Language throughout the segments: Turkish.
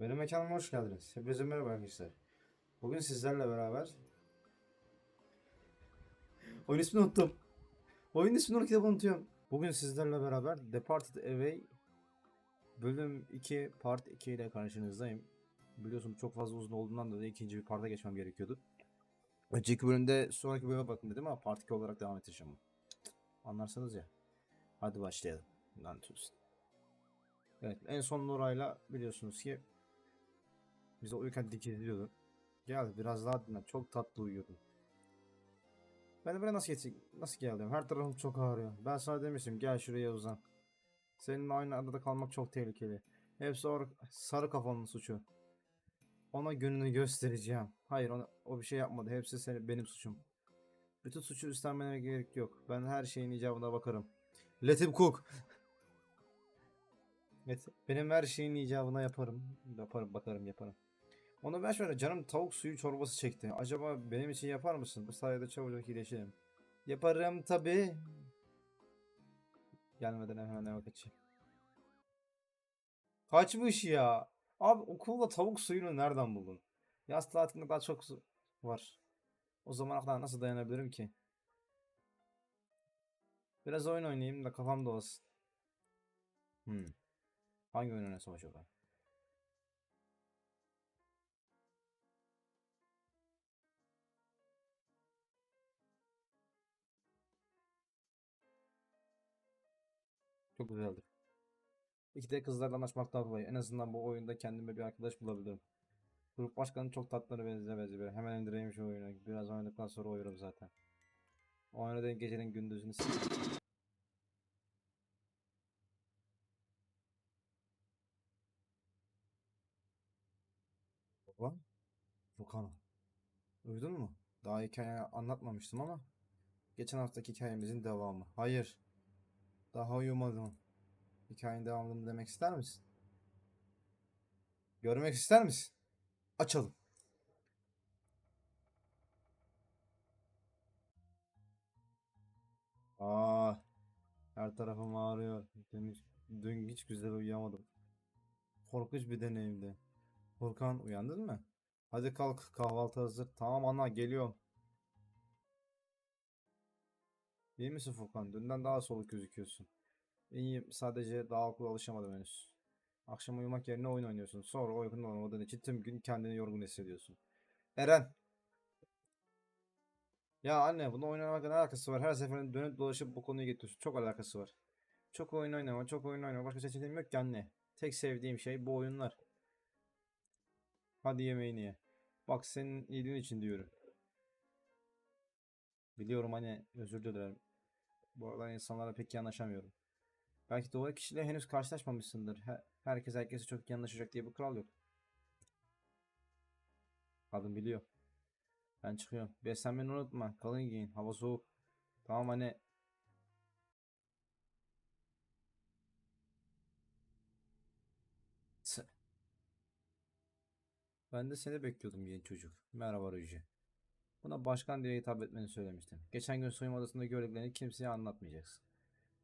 Benim mekanıma hoş geldiniz. Hepinize merhaba arkadaşlar. Bugün sizlerle beraber... Oyun ismini unuttum. Oyun ismini kitabı unutuyorum. Bugün sizlerle beraber Departed Away bölüm 2 part 2 ile karşınızdayım. Biliyorsunuz çok fazla uzun olduğundan dolayı ikinci bir parta geçmem gerekiyordu. Önceki bölümde sonraki bölüme bakın dedim ama part 2 olarak devam edeceğim. Anlarsanız ya. Hadi başlayalım. Lanet. Evet en son Nora'yla biliyorsunuz ki bize uyurken dikiliyordu. Gel biraz daha dinle. Çok tatlı uyuyordun. Ben de buraya nasıl geçeyim? Nasıl geldim? Her tarafım çok ağrıyor. Ben sana demiştim gel şuraya uzan. Seninle aynı adada kalmak çok tehlikeli. Hepsi o sarı kafanın suçu. Ona gününü göstereceğim. Hayır ona, o bir şey yapmadı. Hepsi seni, benim suçum. Bütün suçu üstlenmene gerek yok. Ben her şeyin icabına bakarım. Let him cook. Evet, benim her şeyin icabına yaparım. Yaparım, bakarım, yaparım. Onu ben şöyle canım tavuk suyu çorbası çekti. Acaba benim için yapar mısın? Bu sayede çabucak iyileşirim. Yaparım tabi. Gelmeden hemen eve kaçayım. Kaçmış ya. Abi okulda tavuk suyunu nereden buldun? Yaz tatilinde daha çok var. O zamana kadar nasıl dayanabilirim ki? Biraz oyun oynayayım da kafam dağılsın. Hmm. Hangi oyun oynasam acaba? Çok güzeldi. İki de kızlarla anlaşmak daha kolay. En azından bu oyunda kendime bir arkadaş bulabilirim. Grup başkanı çok tatlı benzemez bir. Hemen indireyim şu oyunu. Biraz oynadıktan sonra uyurum zaten. O oynadığın gecenin gündüzünü s- Baba, Furkan. Uyudun mu? Daha hikaye anlatmamıştım ama. Geçen haftaki hikayemizin devamı. Hayır. Daha uyumadım. Hikayenin devamını demek ister misin? Görmek ister misin? Açalım. Aa, her tarafım ağrıyor. Dün, dün hiç güzel uyuyamadım. Korkunç bir deneyimdi. Furkan uyandın mı? Hadi kalk kahvaltı hazır. Tamam ana geliyorum. İyi misin Furkan? Dünden daha soluk gözüküyorsun. İyiyim sadece daha okula alışamadım henüz. Akşam uyumak yerine oyun oynuyorsun. Sonra uykun olmadığın için tüm gün kendini yorgun hissediyorsun. Eren! Ya anne bunu oynamakla ne alakası var? Her seferinde dönüp dolaşıp bu konuyu getiriyorsun. Çok alakası var. Çok oyun oynama, çok oyun oynama. Başka seçeneğim yok ki anne. Tek sevdiğim şey bu oyunlar. Hadi yemeğini ye. Bak senin iyiliğin için diyorum. Biliyorum hani özür dilerim. Bu aralar insanlarla pek iyi anlaşamıyorum. Belki doğru kişiyle henüz karşılaşmamışsındır. He- herkes herkese çok iyi diye bir kural yok. Kadın biliyor. Ben çıkıyorum. Beslenmeni unutma. Kalın giyin. Hava soğuk. Tamam hani. Tsı. Ben de seni bekliyordum genç çocuk. Merhaba Ruji. Buna başkan diye hitap etmeni söylemiştim. Geçen gün soyunma odasında gördüklerini kimseye anlatmayacaksın.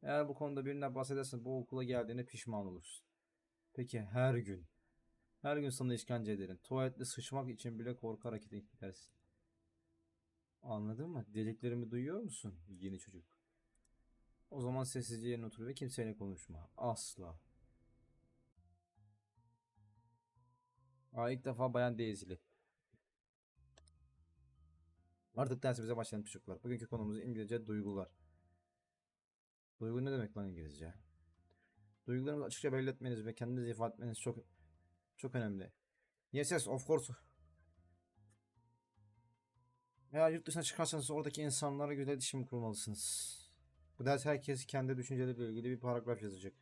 Eğer bu konuda birine bahsedersen bu okula geldiğine pişman olursun. Peki her gün. Her gün sana işkence ederim. Tuvalette sıçmak için bile korkarak gidersin. Anladın mı? Dediklerimi duyuyor musun yeni çocuk? O zaman sessizce yerine otur ve kimseyle konuşma. Asla. Aa, ilk defa bayan Daisy'li. Artık dersimize başlayalım çocuklar. Bugünkü konumuz İngilizce duygular. Duygu ne demek lan İngilizce? Duygularınızı açıkça belli etmeniz ve kendinizi ifade etmeniz çok çok önemli. Yes yes of course. Eğer yurt dışına çıkarsanız oradaki insanlara göre iletişim kurmalısınız. Bu ders herkes kendi düşünceleriyle ilgili bir paragraf yazacak.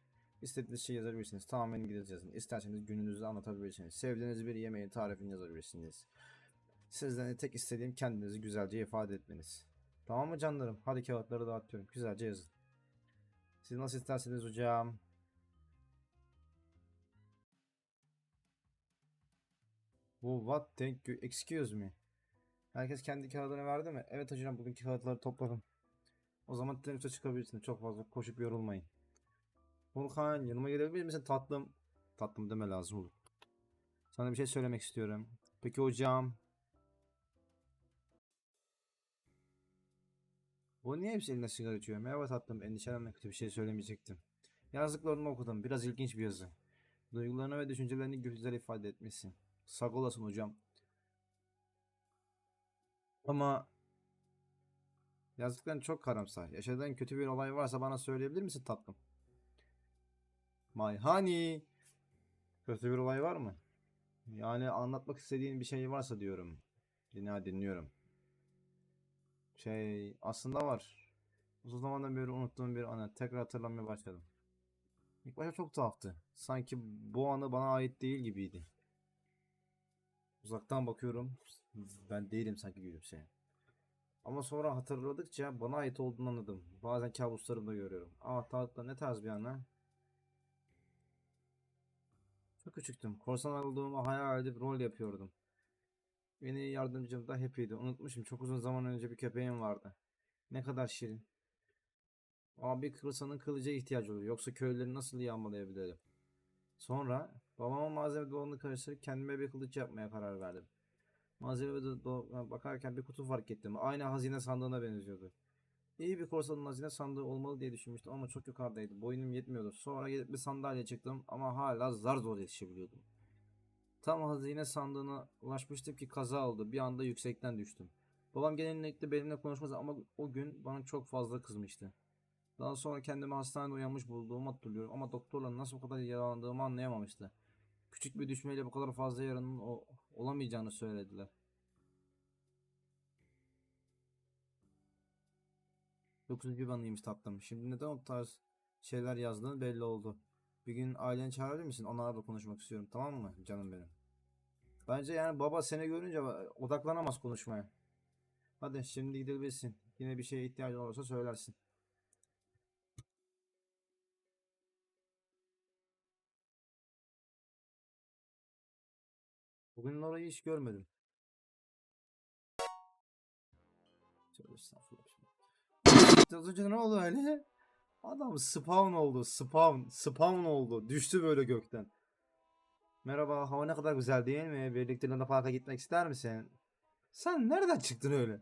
İstediğiniz şey yazabilirsiniz. Tamamen İngilizce yazın. İsterseniz gününüzü anlatabilirsiniz. Sevdiğiniz bir yemeğin tarifini yazabilirsiniz. Sizden de tek istediğim kendinizi güzelce ifade etmeniz. Tamam mı canlarım? Hadi kağıtları dağıtıyorum. Güzelce yazın. Siz nasıl isterseniz hocam. Bu what? Thank you. Excuse me. Herkes kendi kağıdını verdi mi? Evet hocam bugünkü kağıtları topladım. O zaman teneffüse çıkabilirsiniz. Çok fazla koşup yorulmayın. Volkan yanıma gelebilir misin tatlım? Tatlım deme lazım olur. Sana bir şey söylemek istiyorum. Peki hocam. Bu niye hepsi elinde sigara içiyor? Merhaba tatlım. Endişelenme kötü bir şey söylemeyecektim. Yazdıklarını okudum. Biraz ilginç bir yazı. Duygularını ve düşüncelerini güzel ifade etmişsin. Sağ olasın hocam. Ama yazdıkların çok karamsar. Yaşadığın kötü bir olay varsa bana söyleyebilir misin tatlım? My honey. Kötü bir olay var mı? Yani anlatmak istediğin bir şey varsa diyorum. Dinle dinliyorum. Şey aslında var. Uzun zamandan beri unuttuğum bir anı. Tekrar hatırlamaya başladım. İlk başta çok tuhaftı. Sanki bu anı bana ait değil gibiydi. Uzaktan bakıyorum. Ben değilim sanki gülümseyen. Ama sonra hatırladıkça bana ait olduğunu anladım. Bazen kabuslarımda görüyorum. Ama tahtla ne tarz bir anı? Çok küçüktüm. Korsan olduğumu hayal edip rol yapıyordum. Beni yardımcım da Happy'di. Unutmuşum. Çok uzun zaman önce bir köpeğim vardı. Ne kadar şirin. Abi korsanın kılıca ihtiyacı oluyor. Yoksa köylüleri nasıl yağmalayabilirim? Sonra babama malzeme dolabını karıştırıp kendime bir kılıç yapmaya karar verdim. Malzeme do- dolabına bakarken bir kutu fark ettim. Aynı hazine sandığına benziyordu. İyi bir korsanın hazine sandığı olmalı diye düşünmüştüm ama çok yukarıdaydı. Boyunum yetmiyordu. Sonra gidip bir sandalye çıktım ama hala zar zor yetişebiliyordum. Tam hazine sandığına ulaşmıştım ki kaza oldu. Bir anda yüksekten düştüm. Babam genellikle benimle konuşmaz ama o gün bana çok fazla kızmıştı. Daha sonra kendimi hastanede uyanmış bulduğumu hatırlıyorum ama doktorlar nasıl bu kadar yaralandığımı anlayamamıştı. Küçük bir düşmeyle bu kadar fazla yaranın olamayacağını söylediler. Dokuzuncu bir anıymış tatlım. Şimdi neden o tarz şeyler yazdığın belli oldu. Bir gün aileni çağırabilir misin? Onlarla da konuşmak istiyorum. Tamam mı canım benim? Bence yani baba seni görünce odaklanamaz konuşmaya. Hadi şimdi gidebilirsin. Yine bir şeye ihtiyacın olursa söylersin. Bugün orayı hiç görmedim. Tövbe estağfurullah. Az önce ne oldu öyle? Adam spawn oldu. Spawn. Spawn oldu. Düştü böyle gökten. Merhaba. Hava ne kadar güzel değil mi? Birlikte Luna Park'a gitmek ister misin? Sen nereden çıktın öyle?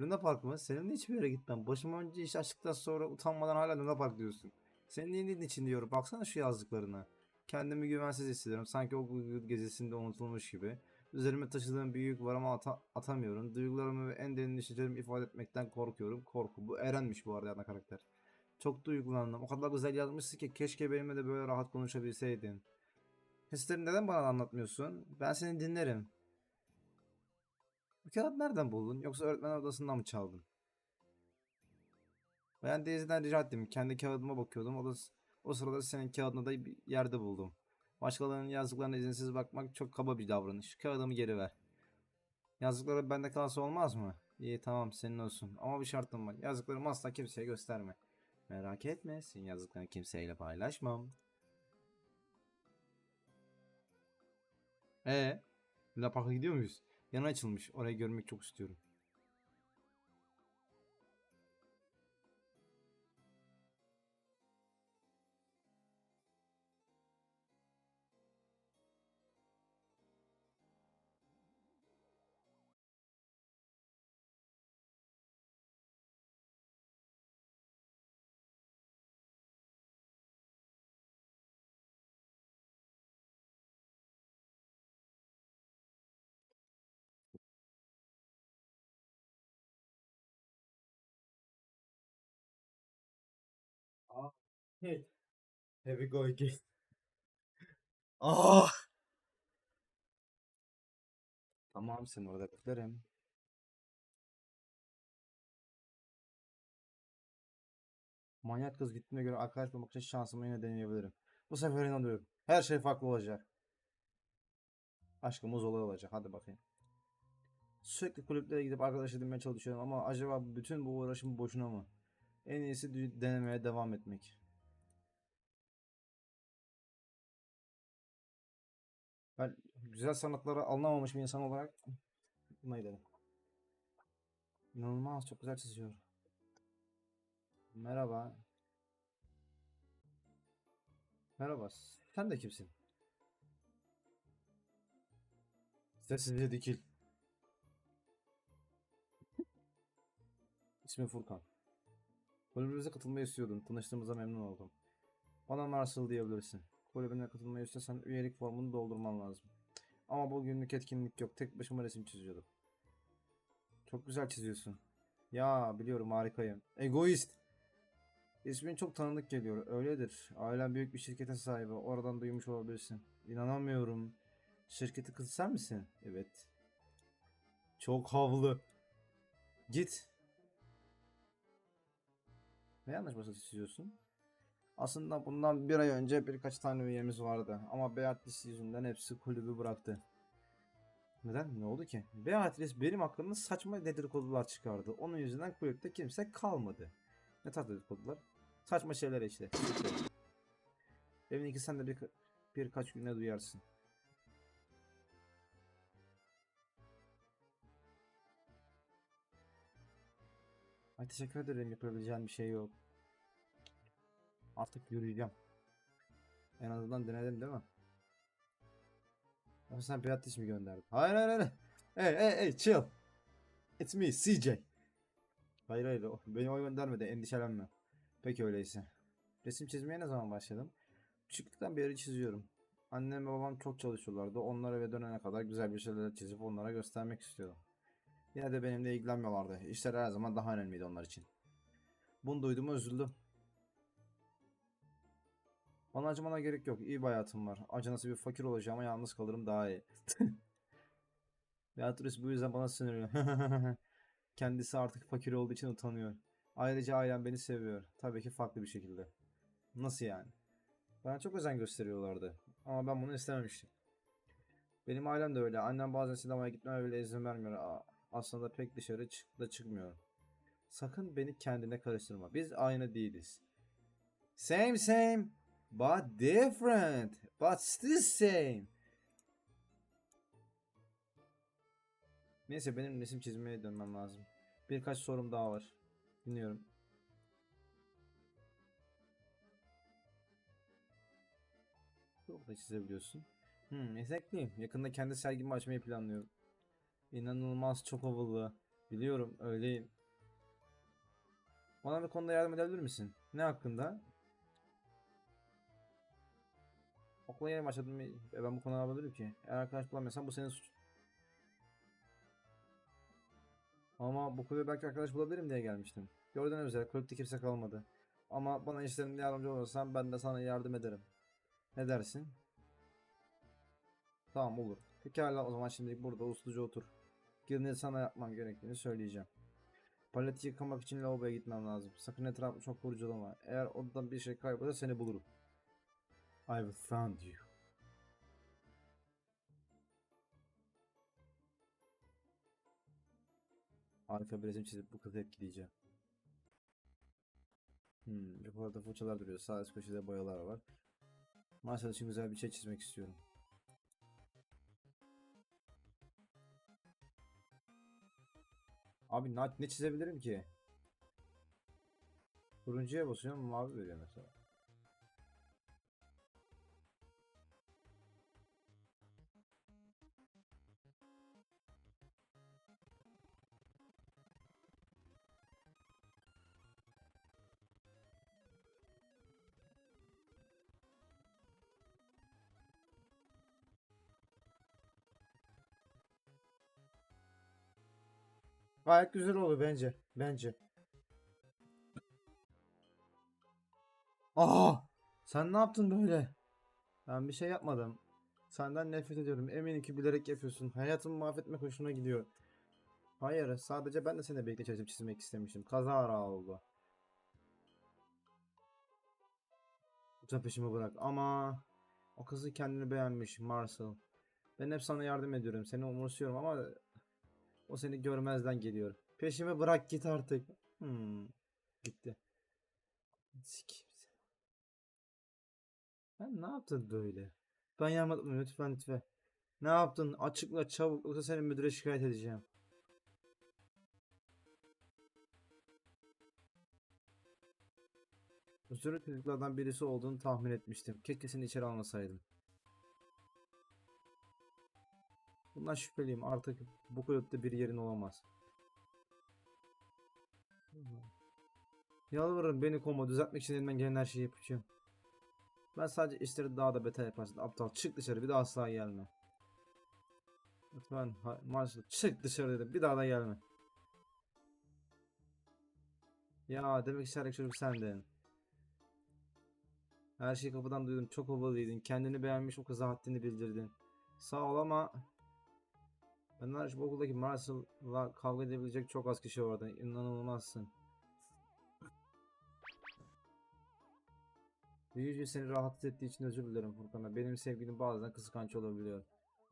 Luna Park mı? Seninle hiçbir yere gitmem. Başım önce iş açtıktan sonra utanmadan hala Luna Park diyorsun. Senin iyiliğin için diyorum. Baksana şu yazdıklarına. Kendimi güvensiz hissediyorum. Sanki o gezisinde unutulmuş gibi. Üzerime taşıdığım bir yük var ama ata- atamıyorum. Duygularımı ve en derin düşüncelerimi ifade etmekten korkuyorum. Korku. Bu Eren'miş bu arada ana karakter. Çok duygulandım. O kadar güzel yazmışsın ki keşke benimle de böyle rahat konuşabilseydin. Hislerini neden bana anlatmıyorsun? Ben seni dinlerim. Bu kağıt nereden buldun? Yoksa öğretmen odasından mı çaldın? Ben Daisy'den rica ettim. Kendi kağıdıma bakıyordum. O, da, o sırada senin kağıdını da bir yerde buldum. Başkalarının yazdıklarına izinsiz bakmak çok kaba bir davranış. Kağıdımı geri ver. Yazdıkları bende kalsa olmaz mı? İyi tamam senin olsun. Ama bir şartım var. Yazdıklarımı asla kimseye gösterme. Merak etme. Senin yazdıklarını kimseyle paylaşmam. Ee, Luna Park'a gidiyor muyuz? Yana açılmış. Orayı görmek çok istiyorum. Hey. Here we go again. Ah! Tamam seni orada beklerim. Manyak kız gittiğine göre arkadaş bulmak için şansımı yine deneyebilirim. Bu sefer inanıyorum. Her şey farklı olacak. Aşkımız olay olacak. Hadi bakayım. Sürekli kulüplere gidip arkadaş edinmeye çalışıyorum ama acaba bütün bu uğraşım boşuna mı? En iyisi denemeye devam etmek. Güzel sanatlara anlamamış bir insan olarak buna gidelim. İnanılmaz çok güzel çiziyor. Merhaba. Merhaba. Sen de kimsin? Sessizce dikil. İsmim Furkan. Kulübümüze katılmayı istiyordum. Tanıştığımıza memnun oldum. Bana Marcel diyebilirsin. Kulübüne katılmayı istiyorsan üyelik formunu doldurman lazım. Ama bugünlük etkinlik yok. Tek başıma resim çiziyordum. Çok güzel çiziyorsun. Ya biliyorum harikayım. Egoist. İsmin çok tanıdık geliyor. Öyledir. Ailen büyük bir şirketin sahibi. Oradan duymuş olabilirsin. İnanamıyorum. Şirketi kızı sen misin? Evet. Çok havlı. Git. Ne yanlış masası çiziyorsun? Aslında bundan bir ay önce birkaç tane üyemiz vardı. Ama Beatrice yüzünden hepsi kulübü bıraktı. Neden? Ne oldu ki? Beatrice benim hakkımda saçma dedikodular çıkardı. Onun yüzünden kulüpte kimse kalmadı. Ne tarz dedikodular? Saçma şeyler işte. Eminim ki sen de bir, birkaç güne duyarsın. Ay teşekkür ederim. Yapabileceğim bir şey yok. Artık yürüyeceğim. En azından denedim değil mi? Ama sen Beatrice mi gönderdin? Hayır hayır hayır. Hey hey hey chill. It's me CJ. Hayır hayır beni o göndermedi endişelenme. Peki öyleyse. Resim çizmeye ne zaman başladım? Küçüklükten beri çiziyorum. Annem ve babam çok çalışıyorlardı. Onlar eve dönene kadar güzel bir şeyler çizip onlara göstermek istiyordum. Yine de benimle ilgilenmiyorlardı. İşler her zaman daha önemliydi onlar için. Bunu duyduğuma üzüldüm. Bana acımana gerek yok. İyi bir hayatım var. Acınası bir fakir olacağım ama yalnız kalırım daha iyi. Beatrice bu yüzden bana sinirli. Kendisi artık fakir olduğu için utanıyor. Ayrıca ailem beni seviyor. Tabii ki farklı bir şekilde. Nasıl yani? Bana çok özen gösteriyorlardı. Ama ben bunu istememiştim. Benim ailem de öyle. Annem bazen sinemaya gitmeme bile izin vermiyor. Aslında pek dışarı çık da çıkmıyorum. Sakın beni kendine karıştırma. Biz aynı değiliz. Same same. But different. But still same. Neyse benim resim çizmeye dönmem lazım. Birkaç sorum daha var. Dinliyorum. Çok da çizebiliyorsun. Hmm, yetenekliyim. Yakında kendi sergimi açmayı planlıyorum. İnanılmaz çok havalı. Biliyorum öyleyim. Bana bir konuda yardım edebilir misin? Ne hakkında? Okula yeni başladım ve ben bu konuda ne yapabilirim ki? Eğer arkadaş bulamıyorsan bu senin suçun. Ama bu kulübe belki arkadaş bulabilirim diye gelmiştim. Gördüğün üzere kulüpte kimse kalmadı. Ama bana işlerinde yardımcı olursan ben de sana yardım ederim. Ne dersin? Tamam olur. Pekala o zaman şimdilik burada usluca otur. Girini sana yapmam gerektiğini söyleyeceğim. Paleti yıkamak için lavaboya gitmem lazım. Sakın etrafı çok kurcalama. Eğer odadan bir şey kaybolursa seni bulurum. I will found you. Harika bir resim çizip bu kızı etkileyeceğim. Hmm, yukarıda fırçalar duruyor. Sağ üst köşede boyalar var. Marshall için güzel bir şey çizmek istiyorum. Abi ne, ne çizebilirim ki? Turuncuya basıyorum mavi veriyor mesela. Gayet güzel oldu bence. Bence. Aa! Sen ne yaptın böyle? Ben bir şey yapmadım. Senden nefret ediyorum. Eminim ki bilerek yapıyorsun. Hayatımı mahvetmek hoşuna gidiyor. Hayır, sadece ben de seninle birlikte çizim çizmek istemiştim. Kazara oldu. Lütfen peşimi bırak. Ama o kızı kendini beğenmiş Marcel. Ben hep sana yardım ediyorum. Seni umursuyorum ama o seni görmezden geliyor. Peşimi bırak git artık. Hmm. Gitti. Sikeyim seni. Sen ne yaptın böyle? Ben yapmadım lütfen lütfen. Ne yaptın? Açıkla çabuk yoksa seni müdüre şikayet edeceğim. Özürlü çocuklardan birisi olduğunu tahmin etmiştim. Keşke seni içeri almasaydım. Bundan şüpheliyim. Artık bu kulüpte bir yerin olamaz. Yalvarırım beni kovma. Düzeltmek için elimden gelen her şeyi yapacağım. Ben sadece işleri daha da beter yaparsın. Aptal çık dışarı bir daha asla gelme. Lütfen ha- maalesef çık dışarı dedim. Bir daha da gelme. Ya demek istediğim çocuk sendin. Her şeyi kapıdan duydum. Çok havalıydın. Kendini beğenmiş o kıza haddini bildirdin. Sağ ol ama ben hariç okuldaki Marcel'la kavga edebilecek çok az kişi vardı. İnanılmazsın. Büyücü seni rahatsız ettiği için özür dilerim Furkan'a. Benim sevgilim bazen kıskanç olabiliyor.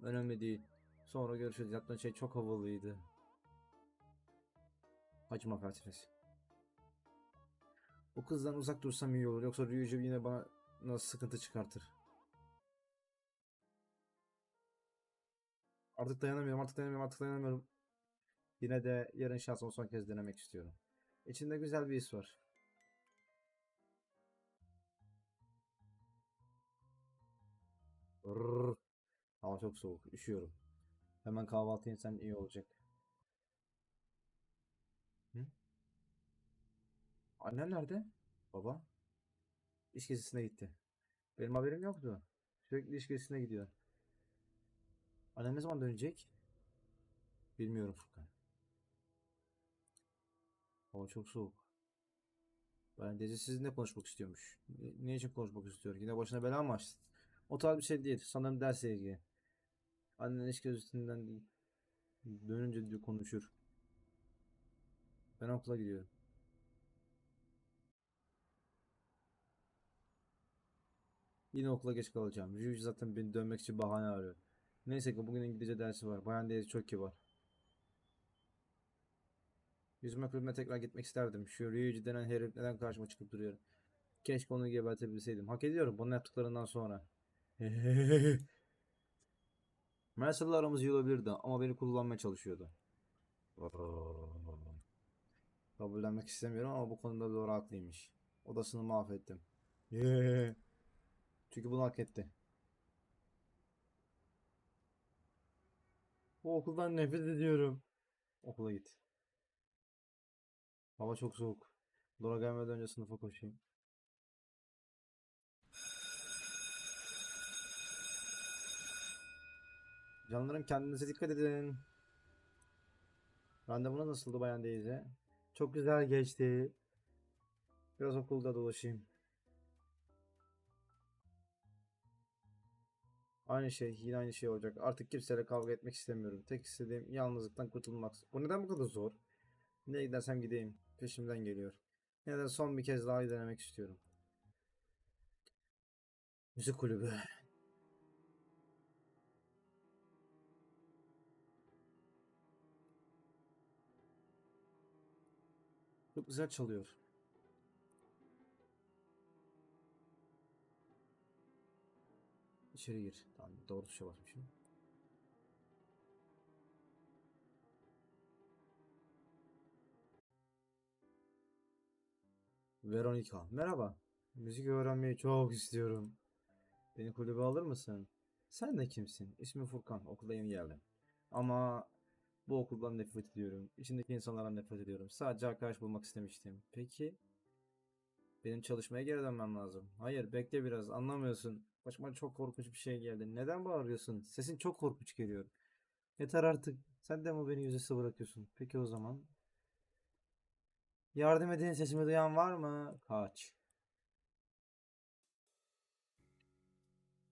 Önemli değil. Sonra görüşürüz. Yaptığın şey çok havalıydı. Acıma felsefesi. O kızdan uzak dursam iyi olur. Yoksa Ryuji yine bana nasıl sıkıntı çıkartır. Artık dayanamıyorum, artık dayanamıyorum, artık dayanamıyorum. Yine de yarın şansımı son kez denemek istiyorum. İçinde güzel bir his var. Rrrr. Hava çok soğuk, üşüyorum. Hemen kahvaltı yesem iyi olacak. Hı? Annem nerede? Baba? İş gezisine gitti. Benim haberim yoktu. Sürekli iş gezisine gidiyor. Annem ne zaman dönecek? Bilmiyorum Furkan. Hava çok soğuk. Ben Dezi sizinle konuşmak istiyormuş. Ne, için konuşmak istiyor? Yine başına bela mı açtın? O tarz bir şey değil. Sanırım dersle ilgili. Annen iş gezisinden değil. Dönünce diyor konuşur. Ben okula gidiyorum. Yine okula geç kalacağım. Ryuji zaten beni dönmek için bahane arıyor. Neyse ki bugün İngilizce dersi var. Bayan Daisy çok kibar. Yüzme kulübüne tekrar gitmek isterdim. Şu Ryuji denen herif neden karşıma çıkıp duruyor? Keşke onu gebertebilseydim. Hak ediyorum bana yaptıklarından sonra. Marcel'la aramız iyi olabilirdi ama beni kullanmaya çalışıyordu. Kabullenmek istemiyorum ama bu konuda doğru haklıymış. Odasını mahvettim. Çünkü bunu hak etti. Bu okuldan nefret ediyorum. Okula git. Hava çok soğuk. Dora gelmeden önce sınıfa koşayım. Canlarım kendinize dikkat edin. Randevuna nasıldı bayan teyze? Çok güzel geçti. Biraz okulda dolaşayım. Aynı şey, yine aynı şey olacak. Artık kimseyle kavga etmek istemiyorum. Tek istediğim yalnızlıktan kurtulmak. Bu neden bu kadar zor? Nereye gidersem gideyim. Peşimden geliyor. Yine de son bir kez daha denemek istiyorum. Müzik kulübü. Çok güzel çalıyor. İçeri gir. Tamam doğru tuşa basmışım. Veronica. Merhaba. Müzik öğrenmeyi çok istiyorum. Beni kulübe alır mısın? Sen de kimsin? İsmim Furkan. Okula yeni geldim. Ama bu okuldan nefret ediyorum. İçindeki insanlardan nefret ediyorum. Sadece arkadaş bulmak istemiştim. Peki benim çalışmaya geri dönmem lazım. Hayır bekle biraz anlamıyorsun. Başıma çok korkunç bir şey geldi. Neden bağırıyorsun? Sesin çok korkunç geliyor. Yeter artık. Sen de mi beni yüzüstü bırakıyorsun? Peki o zaman. Yardım edin sesimi duyan var mı? Kaç.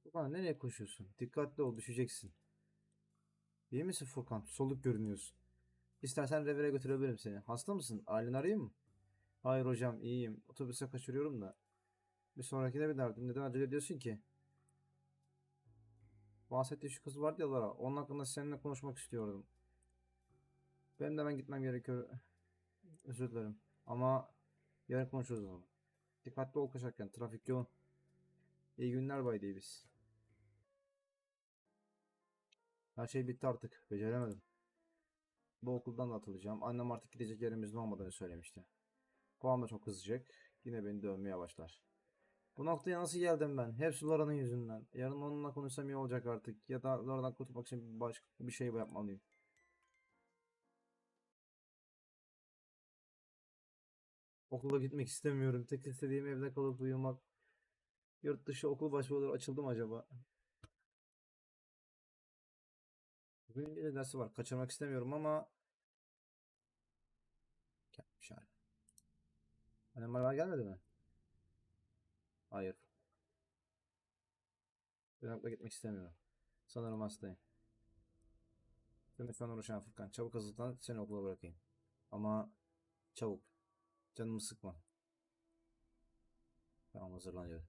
Furkan nereye koşuyorsun? Dikkatli ol düşeceksin. İyi misin Furkan? Soluk görünüyorsun. İstersen revire götürebilirim seni. Hasta mısın? Aileni arayayım mı? Hayır hocam iyiyim. Otobüse kaçırıyorum da. Bir sonrakine bir derdim. Neden acele ediyorsun ki? Bahsettiği şu kız vardı ya Lara. Onun hakkında seninle konuşmak istiyordum. Benim de ben gitmem gerekiyor. Özür dilerim. Ama yarın konuşuruz o zaman. Dikkatli ol kaçarken. Trafik yoğun. İyi günler Bay Davis. Her şey bitti artık. Beceremedim. Bu okuldan da atılacağım. Annem artık gidecek yerimizin olmadığını söylemişti. Babam da çok kızacak. Yine beni dövmeye başlar. Bu noktaya nasıl geldim ben? Hepsi Lora'nın yüzünden. Yarın onunla konuşsam iyi olacak artık. Ya da Lora'dan kurtulmak için başka bir şey yapmalıyım. Okula gitmek istemiyorum. Tek istediğim evde kalıp uyumak. Yurt dışı okul başvuruları açıldı mı acaba? Bugün İngilizce dersi var. Kaçırmak istemiyorum ama gelmiş hala. Annem hala gelmedi mi? Hayır. Ben okula gitmek istemiyorum. Sanırım hastayım. Lütfen uğraşan Furkan. Çabuk hazırlan seni okula bırakayım. Ama çabuk. Canımı sıkma. Tamam hazırlanıyorum.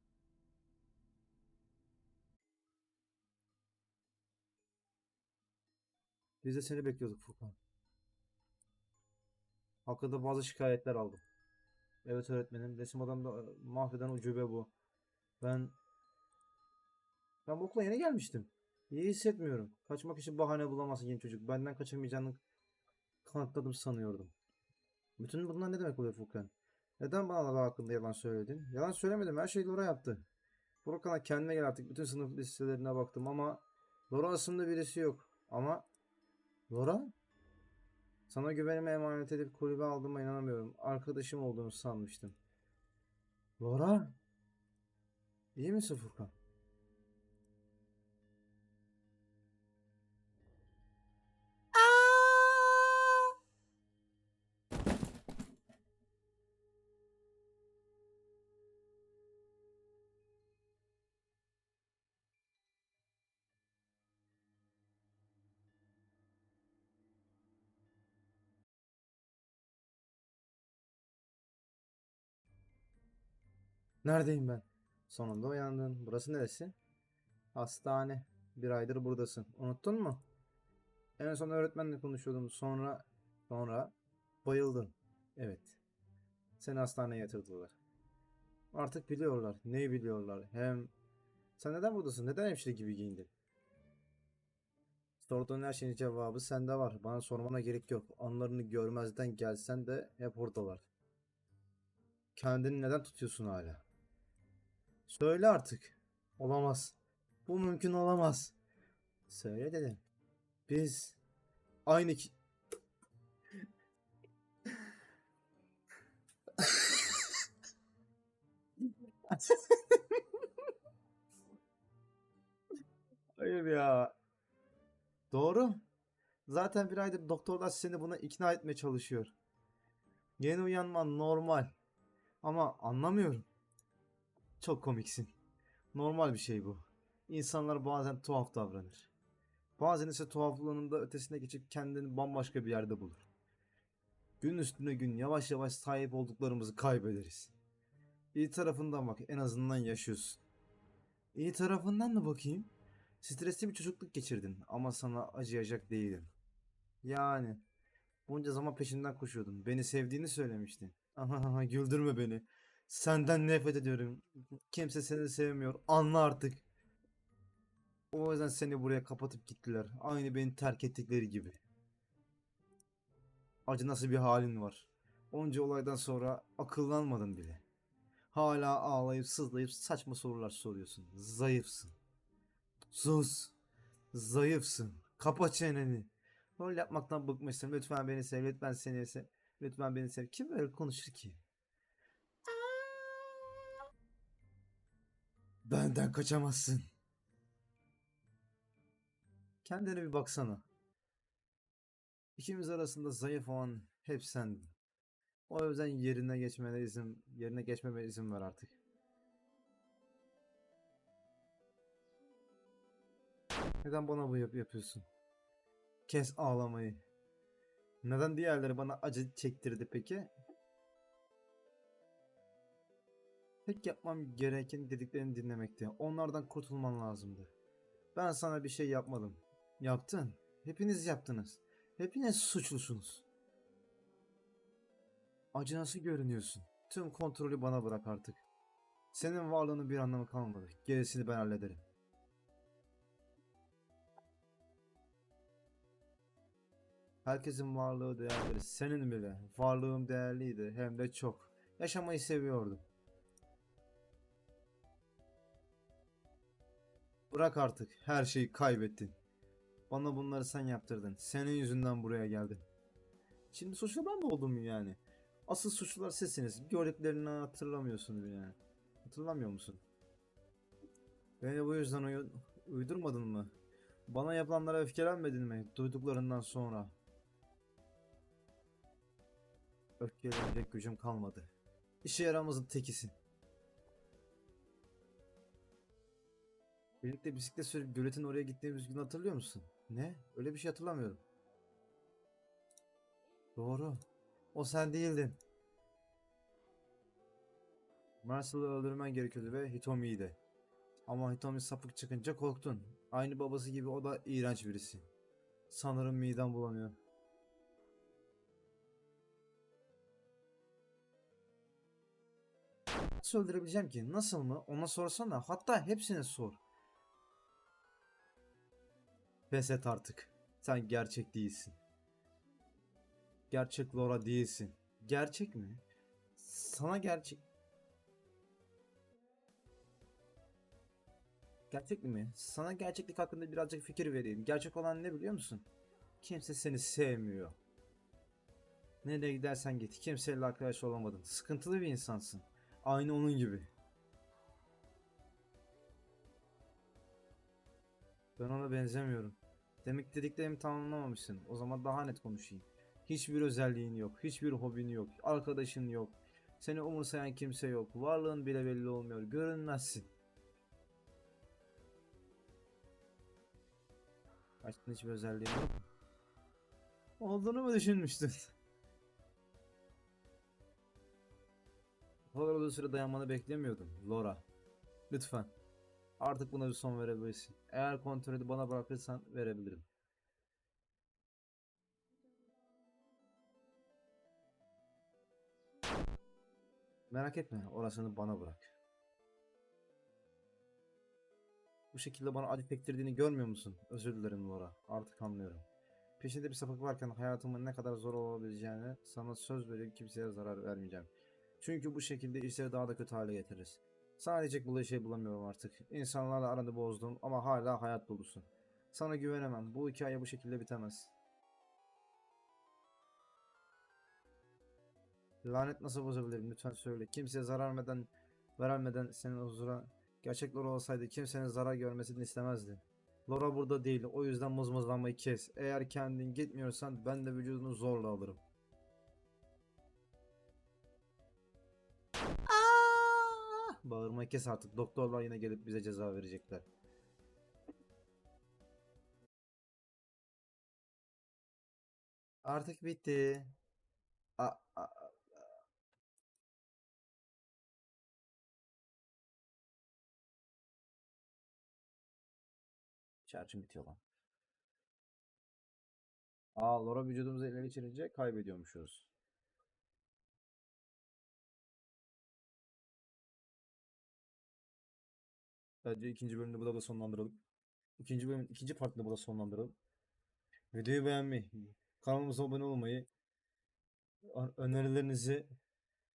Biz de seni bekliyorduk Furkan. Hakkında bazı şikayetler aldım. Evet öğretmenim. Resim odamda e, mahveden ucube bu. Ben ben bu okula yeni gelmiştim. İyi hissetmiyorum. Kaçmak için bahane bulamazsın genç çocuk. Benden kaçamayacağını kanıtladım sanıyordum. Bütün bunlar ne demek oluyor Furkan? Neden bana da hakkında yalan söyledin? Yalan söylemedim. Her şeyi Laura yaptı. Furkan'a kendine gel artık. Bütün sınıf listelerine baktım ama Laura aslında birisi yok. Ama Laura? Sana güvenime emanet edip kulübe aldığıma inanamıyorum. Arkadaşım olduğunu sanmıştım. Laura? İyi misin Furkan? Neredeyim ben? Sonunda uyandın. Burası neresi? Hastane. Bir aydır buradasın. Unuttun mu? En son öğretmenle konuşuyordum. Sonra sonra bayıldın. Evet. Seni hastaneye yatırdılar. Artık biliyorlar. Neyi biliyorlar? Hem sen neden buradasın? Neden hemşire gibi giyindin? Sorduğun her şeyin cevabı sende var. Bana sormana gerek yok. Anlarını görmezden gelsen de hep oradalar. Kendini neden tutuyorsun hala? Söyle artık. Olamaz. Bu mümkün olamaz. Söyle dedim. Biz aynı ki... Hayır ya. Doğru. Zaten bir aydır doktorlar seni buna ikna etmeye çalışıyor. Yeni uyanman normal. Ama anlamıyorum. Çok komiksin. Normal bir şey bu. İnsanlar bazen tuhaf davranır. Bazen ise tuhaflığının da ötesine geçip kendini bambaşka bir yerde bulur. Gün üstüne gün yavaş yavaş sahip olduklarımızı kaybederiz. İyi tarafından bak en azından yaşıyorsun. İyi tarafından da bakayım. Stresli bir çocukluk geçirdin ama sana acıyacak değilim. Yani bunca zaman peşinden koşuyordun. Beni sevdiğini söylemiştin. Aha güldürme beni. Senden nefret ediyorum. Kimse seni sevmiyor. Anla artık. O yüzden seni buraya kapatıp gittiler. Aynı beni terk ettikleri gibi. Acı nasıl bir halin var. Onca olaydan sonra akıllanmadın bile. Hala ağlayıp sızlayıp saçma sorular soruyorsun. Zayıfsın. Sus. Zayıfsın. Kapa çeneni. Rol yapmaktan bıkmışsın. Lütfen beni sev. Lütfen seni sev. Lütfen beni sev. Kim böyle konuşur ki? Benden kaçamazsın. Kendine bir baksana. İkimiz arasında zayıf olan hep sendin. O yüzden yerine geçmene izin, yerine geçmeme izin ver artık. Neden bana bu yap yapıyorsun? Kes ağlamayı. Neden diğerleri bana acı çektirdi peki? Tek yapmam gereken dediklerini dinlemekti. Onlardan kurtulman lazımdı. Ben sana bir şey yapmadım. Yaptın. Hepiniz yaptınız. Hepiniz suçlusunuz. Acı nasıl görünüyorsun? Tüm kontrolü bana bırak artık. Senin varlığının bir anlamı kalmadı. Gerisini ben hallederim. Herkesin varlığı değerli. Senin bile. Varlığım değerliydi. Hem de çok. Yaşamayı seviyordum. Bırak artık. Her şeyi kaybettin. Bana bunları sen yaptırdın. Senin yüzünden buraya geldim. Şimdi suçlu ben mi oldum yani? Asıl suçlular sizsiniz. Gördüklerini hatırlamıyorsun bile yani. Hatırlamıyor musun? Beni bu yüzden uyu- uydurmadın mı? Bana yapılanlara öfkelenmedin mi? Duyduklarından sonra. Öfkelenecek gücüm kalmadı. İşe yaramazın tekisin. Birlikte bisiklet sürüp göletin oraya gittiğimiz günü hatırlıyor musun? Ne? Öyle bir şey hatırlamıyorum. Doğru. O sen değildin. Marcel'ı öldürmen gerekiyordu ve Hitomi'yi de. Ama Hitomi sapık çıkınca korktun. Aynı babası gibi o da iğrenç birisi. Sanırım midem bulanıyor. Nasıl öldürebileceğim ki? Nasıl mı? Ona sorsana. Hatta hepsine sor. Pes et artık. Sen gerçek değilsin. Gerçek Laura değilsin. Gerçek mi? Sana gerçek... Gerçek mi? Sana gerçeklik hakkında birazcık fikir vereyim. Gerçek olan ne biliyor musun? Kimse seni sevmiyor. Nereye gidersen git. Kimseyle arkadaş olamadın. Sıkıntılı bir insansın. Aynı onun gibi. Ben ona benzemiyorum. Demek dediklerimi tamamlamamışsın. O zaman daha net konuşayım. Hiçbir özelliğin yok. Hiçbir hobin yok. Arkadaşın yok. Seni umursayan kimse yok. Varlığın bile belli olmuyor. Görünmezsin. Aşkın hiçbir özelliğin yok? Olduğunu mu düşünmüştün? Bu kadar uzun süre dayanmanı beklemiyordum. Laura. Lütfen. Artık buna bir son verebilirsin. Eğer kontrolü bana bırakırsan verebilirim. Merak etme, orasını bana bırak. Bu şekilde bana acı çektirdiğini görmüyor musun? Özür dilerim Laura. Artık anlıyorum. Peşinde bir sapık varken hayatımın ne kadar zor olabileceğini sana söz veriyorum kimseye zarar vermeyeceğim. Çünkü bu şekilde işleri daha da kötü hale getiririz. Sana diyecek bulaş şey bulamıyorum artık. İnsanlarla aranı bozdum ama hala hayat dolusun. Sana güvenemem. Bu hikaye bu şekilde bitemez. Lanet nasıl bozabilirim? Lütfen söyle. Kimseye zarar vermeden, vermeden senin huzura gerçek Laura olsaydı kimsenin zarar görmesini istemezdi. Laura burada değil. O yüzden mızmızlanmayı kes. Eğer kendin gitmiyorsan ben de vücudunu zorla alırım. Bağırmayı kes artık. Doktorlar yine gelip bize ceza verecekler. Artık bitti. A, a, a- bitiyor lan. Aa, Laura vücudumuzu ele geçirince kaybediyormuşuz. Bence ikinci bölümde burada da sonlandıralım. İkinci bölüm, ikinci partide burada sonlandıralım. Videoyu beğenmeyi, kanalımıza abone olmayı, önerilerinizi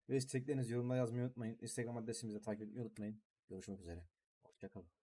ve isteklerinizi yorumlara yazmayı unutmayın. Instagram adresimizi takip etmeyi unutmayın. Görüşmek üzere. Hoşçakalın.